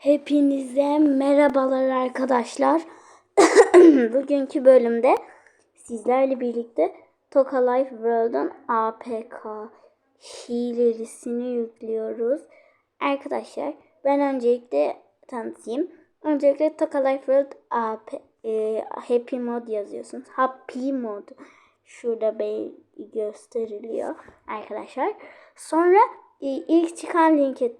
Hepinize merhabalar arkadaşlar. Bugünkü bölümde sizlerle birlikte Toka Life World'un APK hilelisini yüklüyoruz. Arkadaşlar ben öncelikle tanıtayım. Öncelikle Toka Life World AP, e, Happy Mod yazıyorsunuz. Happy Mod. Şurada bey gösteriliyor arkadaşlar. Sonra e, ilk çıkan linke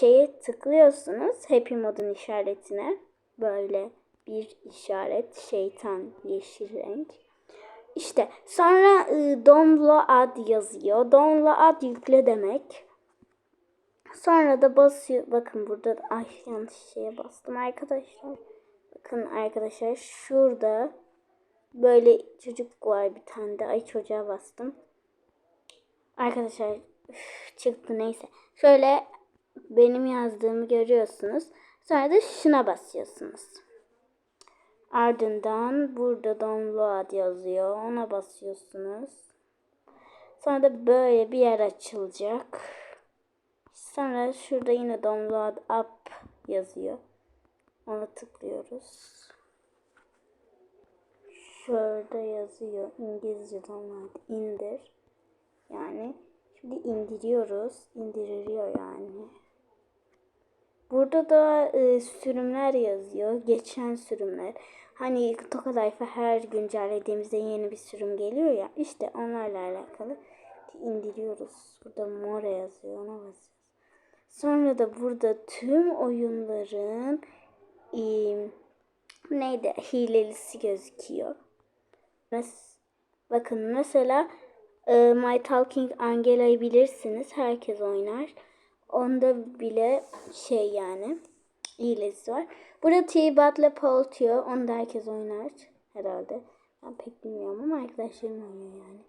şeye tıklıyorsunuz. Happy modun işaretine. Böyle bir işaret. Şeytan yeşil renk. İşte sonra e, download ad yazıyor. Download ad yükle demek. Sonra da basıyor. Bakın burada ay yanlış şeye bastım arkadaşlar. Bakın arkadaşlar şurada böyle çocuk var bir tane de. Ay çocuğa bastım. Arkadaşlar üf, çıktı neyse. Şöyle benim yazdığımı görüyorsunuz. Sonra da şuna basıyorsunuz. Ardından burada download yazıyor. Ona basıyorsunuz. Sonra da böyle bir yer açılacak. Sonra şurada yine download app yazıyor. Ona tıklıyoruz. Şurada yazıyor. İngilizce download indir. Yani şimdi indiriyoruz. İndiriliyor yani. Burada da e, sürümler yazıyor. Geçen sürümler. Hani Toka Life'a her güncellediğimizde yeni bir sürüm geliyor ya. İşte onlarla alakalı indiriyoruz. Burada More yazıyor. Ona basıyoruz. Sonra da burada tüm oyunların e, neydi hilelisi gözüküyor. Mes Bakın mesela e, My Talking Angela'yı bilirsiniz. Herkes oynar. Onda bile şey yani hilesi var. Burada T-Bat'le Poltio. Onu da herkes oynar herhalde. Ben pek bilmiyorum ama arkadaşlarım oynuyor yani.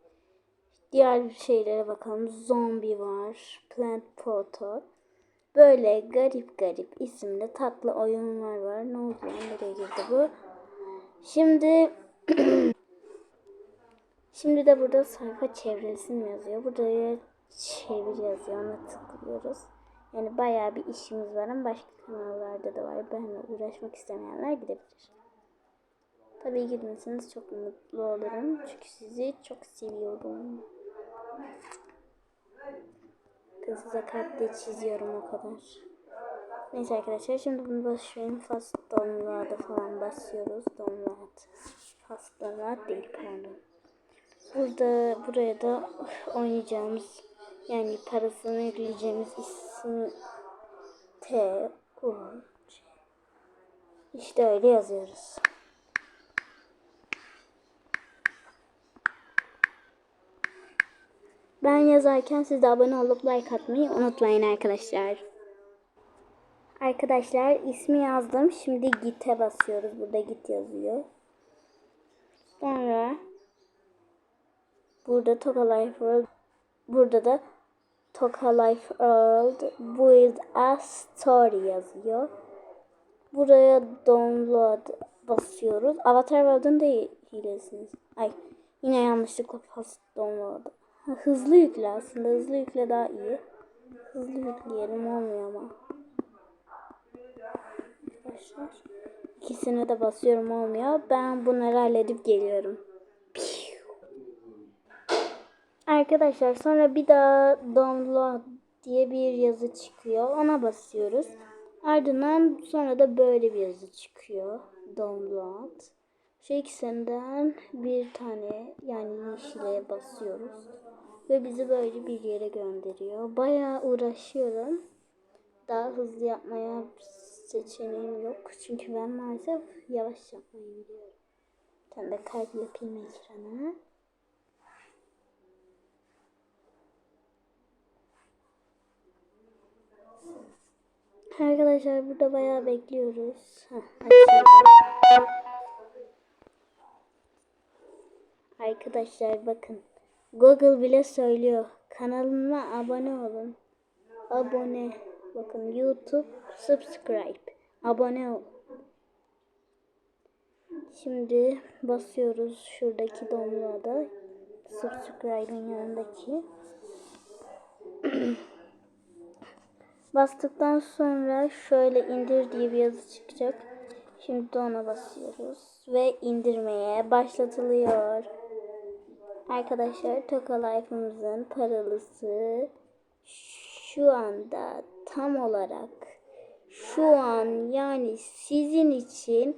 Diğer şeylere bakalım. Zombi var. Plant Photo. Böyle garip garip isimli tatlı oyunlar var. Ne oldu lan? Nereye girdi bu? Şimdi Şimdi de burada sayfa çevrilsin yazıyor. Buraya çevir yazıyor. Ona tıklıyoruz. Yani bayağı bir işimiz var ama başka kanallarda da var. Benimle uğraşmak istemeyenler gidebilir. Tabii gitmeseniz çok mutlu olurum. Çünkü sizi çok seviyorum. Bakın size kalpte çiziyorum o kadar. Neyse arkadaşlar şimdi bunu başlayalım. Fast download'a falan basıyoruz. Download. Fast download değil pardon. Burada buraya da oynayacağımız yani parasını ödeyeceğimiz isim T U C. İşte öyle yazıyoruz. Ben yazarken siz de abone olup like atmayı unutmayın arkadaşlar. Arkadaşlar ismi yazdım. Şimdi git'e basıyoruz. Burada git yazıyor. Sonra burada Toka Life World burada da Toka Life World Build a Story yazıyor. Buraya download basıyoruz. Avatar World'un da hilesiniz. Ay yine yanlışlıkla fast download. Hızlı yükle aslında. Hızlı yükle daha iyi. Hızlı yükleyelim olmuyor ama. Arkadaşlar. İkisine de basıyorum olmuyor. Ben bunları halledip geliyorum. Arkadaşlar sonra bir daha download diye bir yazı çıkıyor. Ona basıyoruz. Ardından sonra da böyle bir yazı çıkıyor. Download. Şu ikisinden bir tane yani yeşile basıyoruz. Ve bizi böyle bir yere gönderiyor. Bayağı uğraşıyorum. Daha hızlı yapmaya seçeneğim yok. Çünkü ben maalesef yavaş yapmayı biliyorum. Tane de kalp yapayım ekrana. Arkadaşlar burada bayağı bekliyoruz. Heh, Arkadaşlar bakın. Google bile söylüyor. Kanalıma abone olun. Abone. Bakın YouTube subscribe. Abone ol. Şimdi basıyoruz şuradaki download'a. Subscribe'ın yanındaki. Bastıktan sonra şöyle indir diye bir yazı çıkacak. Şimdi ona basıyoruz ve indirmeye başlatılıyor. Arkadaşlar Toka Life'ımızın paralısı şu anda tam olarak şu an yani sizin için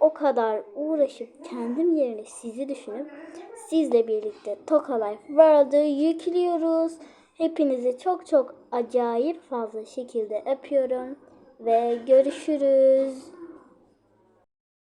o kadar uğraşıp kendim yerine sizi düşünüp sizle birlikte Toka Life World'ı yüklüyoruz. Hepinizi çok çok acayip fazla şekilde öpüyorum ve görüşürüz.